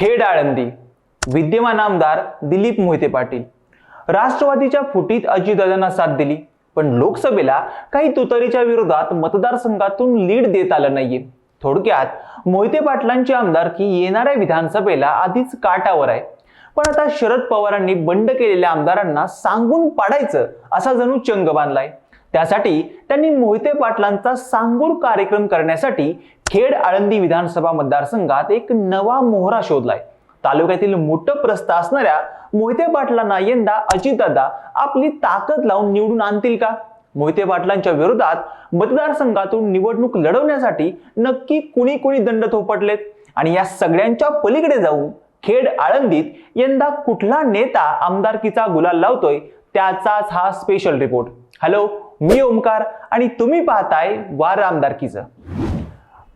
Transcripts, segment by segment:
खेड आळंदी. विद्यमान आमदार दिलीप मोहिते पाटील. राष्ट्रवादीच्या फुटीत अजितदादांना साथ दिली पण लोकसभेला काही तुतारीच्या विरोधात मतदारसंघातून लीड देत आलं नाहीये. थोडक्यात मोहिते पाटलांची आमदारकी येणाऱ्या विधानसभेला आधीच काटावर आहे. पण आता शरद पवारांनी बंड केलेल्या आमदारांना सांगून पाडायचं असा जणू चंग बांधलाय. त्यासाठी त्यांनी मोहिते पाटलांचा सांगून कार्यक्रम करण्यासाठी खेड आळंदी विधानसभा मतदारसंघात एक नवा मोहरा शोधलाय. तालुक्यातील मोठं प्रस्थ असणाऱ्या मोहिते पाटलांना यंदा अजितदादा आपली ताकद लावून निवडून आणतील का? मोहिते पाटलांच्या विरोधात मतदारसंघातून निवडणूक लढवण्यासाठी नक्की कुणी कुणी दंड थोपटलेत? आणि या सगळ्यांच्या पलीकडे जाऊन खेड आळंदीत यंदा कुठला नेता आमदारकीचा गुलाल लावतोय त्याचाच हा स्पेशल रिपोर्ट हॅलो मी ओमकार आणि तुम्ही पाहताय वार आमदारकीचं.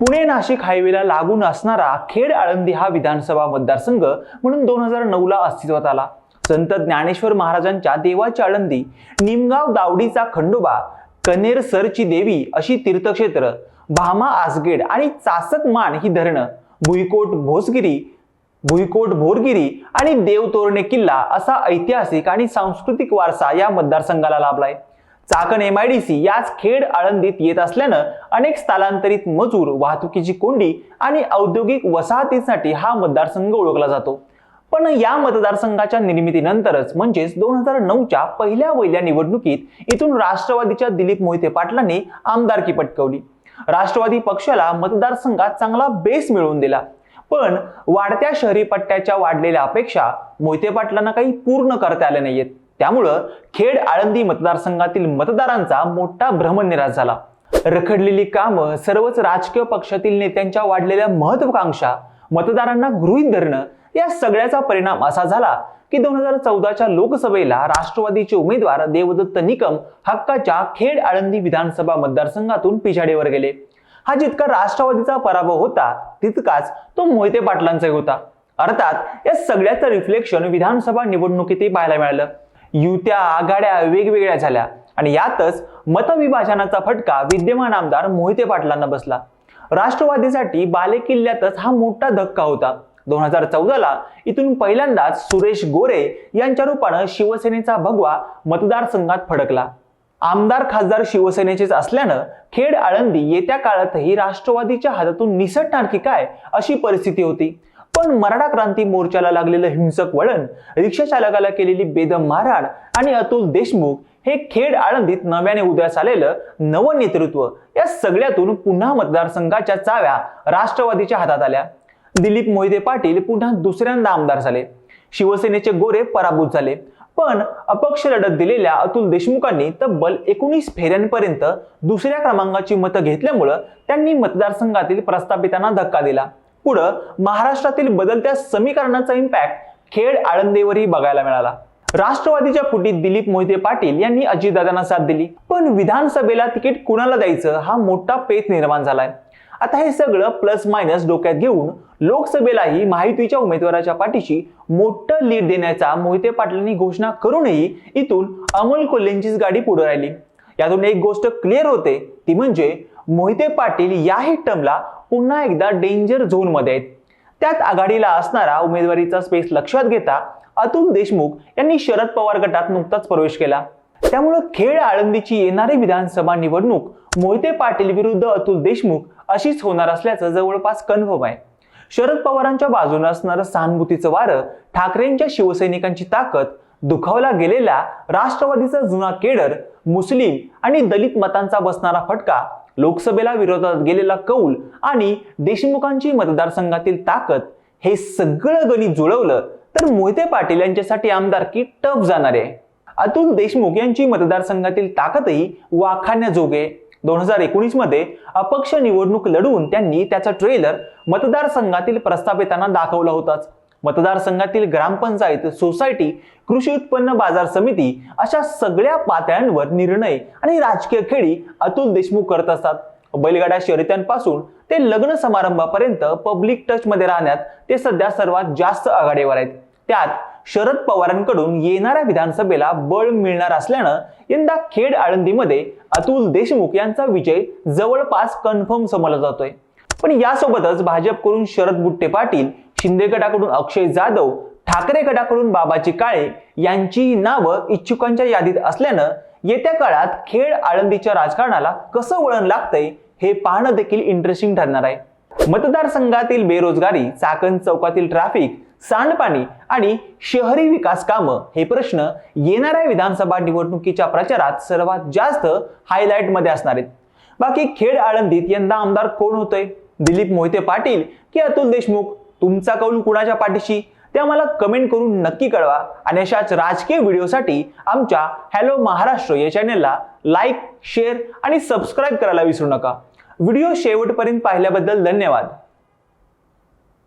पुणे नाशिक हायवेला लागून असणारा खेड आळंदी हा विधानसभा मतदारसंघ म्हणून दोन हजार नऊ ला अस्तित्वात आला. संत ज्ञानेश्वर महाराजांच्या देवाची आळंदी निमगाव दावडीचा खंडोबा कनेर सरची देवी अशी तीर्थक्षेत्र भामा आसगेड आणि चासक मान ही धरणं भुईकोट भोसगिरी भुईकोट भोरगिरी आणि देवतोरणे किल्ला असा ऐतिहासिक आणि सांस्कृतिक वारसा या मतदारसंघाला लाभलाय. चाकण एमआयडीसी याच खेड आळंदीत येत असल्यानं अनेक स्थलांतरित मजूर वाहतुकीची कोंडी आणि औद्योगिक वसाहतीसाठी हा मतदारसंघ ओळखला जातो. पण या मतदारसंघाच्या निर्मितीनंतरच म्हणजेच दोन हजार नऊच्या पहिल्या वहिल्या निवडणुकीत इथून राष्ट्रवादीच्या दिलीप मोहिते पाटलांनी आमदारकी पटकवली. राष्ट्रवादी पक्षाला मतदारसंघात चांगला बेस मिळवून दिला. पण वाढत्या शहरी पट्ट्याच्या वाढलेल्या अपेक्षा मोहिते पाटलांना काही पूर्ण करता आल्या नाहीयेत. त्यामुळं खेड आळंदी मतदारसंघातील मतदारांचा मोठा भ्रमनिराश झाला. रखडलेली कामं सर्वच राजकीय पक्षातील नेत्यांच्या वाढलेल्या महत्वाकांक्षा मतदारांना गृहीत धरणं या सगळ्याचा परिणाम असा झाला की दोन हजार चौदाच्या लोकसभेला राष्ट्रवादीचे उमेदवार देवदत्त निकम हक्काच्या खेड आळंदी विधानसभा मतदारसंघातून पिछाडीवर गेले. हा जितका राष्ट्रवादीचा पराभव होता तितकाच तो मोहिते पाटलांचाही होता. अर्थात या सगळ्याचं रिफ्लेक्शन विधानसभा निवडणुकीतही पाहायला मिळालं. युत्या आघाड्या वेगवेगळ्या झाल्या. आणि यातच मतविभाजनाचा फटका विद्यमान आमदार मोहिते पाटलांना बसला. राष्ट्रवादीसाठी बालेकिल्ल्यातच हा मोठा धक्का होता. दोन हजार चौदाला इथून पहिल्यांदाच सुरेश गोरे यांच्या रूपानं शिवसेनेचा भगवा मतदारसंघात फडकला. आमदार खासदार शिवसेनेचेच असल्यानं खेड आळंदी येत्या काळातही राष्ट्रवादीच्या हातातून निसटणार की काय अशी परिस्थिती होती. पण मराठा क्रांती मोर्चाला लागलेलं हिंसक वळण रिक्षा चालकाला केलेली बेदम मारहाण आणि अतुल देशमुख हे खेड आळंदीत नव्याने उदयास आलेलं नवं नेतृत्व या सगळ्यातून पुन्हा मतदारसंघाच्या चाव्या राष्ट्रवादीच्या हातात आल्या. दिलीप मोहिते पाटील पुन्हा दुसऱ्यांदा आमदार झाले. शिवसेनेचे गोरे पराभूत झाले. पण अपक्ष लढत दिलेल्या अतुल देशमुखांनी तब्बल एकोणीस फेऱ्यांपर्यंत दुसऱ्या क्रमांकाची मतं घेतल्यामुळं त्यांनी मतदारसंघातील प्रस्थापितांना धक्का दिला. पुढं महाराष्ट्रातील बदलत्या समीकरणाचा इम्पॅक्ट खेड आळंदीवरही बघायला मिळाला. राष्ट्रवादीच्या फुटीत दिलीप मोहिते पाटील यांनी अजितदादांना साथ दिली. पण विधानसभेला तिकीट कुणाला द्यायचं हा मोठा पेच निर्माण झालाय. आता हे सगळं प्लस मायनस डोक्यात घेऊन लोकसभेलाही माहितीच्या उमेदवाराच्या पाठीशी मोठं लीड देण्याचा मोहिते पाटलांनी घोषणा करूनही इथून अमोल कोल्हेंचीच गाडी पुढे राहिली. यातून एक गोष्ट क्लिअर होते ती म्हणजे मोहिते पाटील याही टर्मला पुन्हा एकदा डेंजर झोनमध्ये आहेत. त्यात आघाडीला असणारा उमेदवारीचा स्पेस लक्षात घेता अतुल देशमुख यांनी शरद पवार गटात नुकताच प्रवेश केला. त्यामुळं खेळ आळंदीची येणारी विधानसभा निवडणूक मोहिते पाटील विरुद्ध अतुल देशमुख अशीच होणार असल्याचं जवळपास कन्फर्म आहे. शरद पवारांच्या बाजूने असणारं सहानुभूतीचं वारं ठाकरेंच्या शिवसैनिकांची ताकद दुखावला गेलेला राष्ट्रवादीचा जुना केडर मुस्लिम आणि दलित मतांचा बसणारा फटका लोकसभेला विरोधात गेलेला कौल आणि देशमुखांची मतदारसंघातील ताकद हे सगळं गणित जुळवलं तर मोहिते पाटील यांच्यासाठी आमदारकी टफ जाणार? आहे अतुल देशमुख यांची मतदारसंघातील ताकदही वाखाण्याजोगे दोन हजार एकोणीसमध्ये अपक्ष निवडणूक लढवून त्यांनी त्याचा ट्रेलर मतदारसंघातील प्रस्थापितांना दाखवला होताच. मतदारसंघातील ग्रामपंचायत सोसायटी कृषी उत्पन्न बाजार समिती अशा सगळ्या पातळ्यांवर निर्णय आणि राजकीय खेळी अतुल देशमुख करत असतात. बैलगाड्या शर्यत्यांपासून ते लग्न समारंभापर्यंत पब्लिक टच मध्ये राहण्यात ते सध्या सर्वात जास्त आघाडीवर आहेत. त्यात शरद पवारांकडून येणाऱ्या विधानसभेला बळ मिळणार असल्यानं यंदा खेड आळंदीमध्ये अतुल देशमुख यांचा विजय जवळपास कन्फर्म समजला जातोय. पण यासोबतच भाजपकडून शरद बुट्टे पाटील शिंदे गटाकडून अक्षय जाधव ठाकरे गटाकडून बाबाजी काळे यांची नावं इच्छुकांच्या यादीत असल्यानं येत्या काळात खेड आळंदीच्या राजकारणाला कसं वळण लागतंय हे पाहणं देखील इंटरेस्टिंग ठरणार आहे. मतदारसंघातील बेरोजगारी चाकण चौकातील ट्रॅफिक सांडपाणी आणि शहरी विकास कामं हे प्रश्न येणाऱ्या विधानसभा निवडणुकीच्या प्रचारात सर्वात जास्त हायलाइटमध्ये असणार आहेत. बाकी खेड आळंदीत यंदा आमदार कोण होतोय? दिलीप मोहिते पाटील की अतुल देशमुख? तुमचा कौल कुणाच्या पाठीशी? ते आम्हाला कमेंट करून नक्की कळवा. आणि अशाच राजकीय व्हिडिओसाठी आमच्या हॅलो महाराष्ट्र या चॅनेलला लाईक शेअर आणि सबस्क्राईब करायला विसरू नका. व्हिडिओ शेवटपर्यंत पाहिल्याबद्दल धन्यवाद.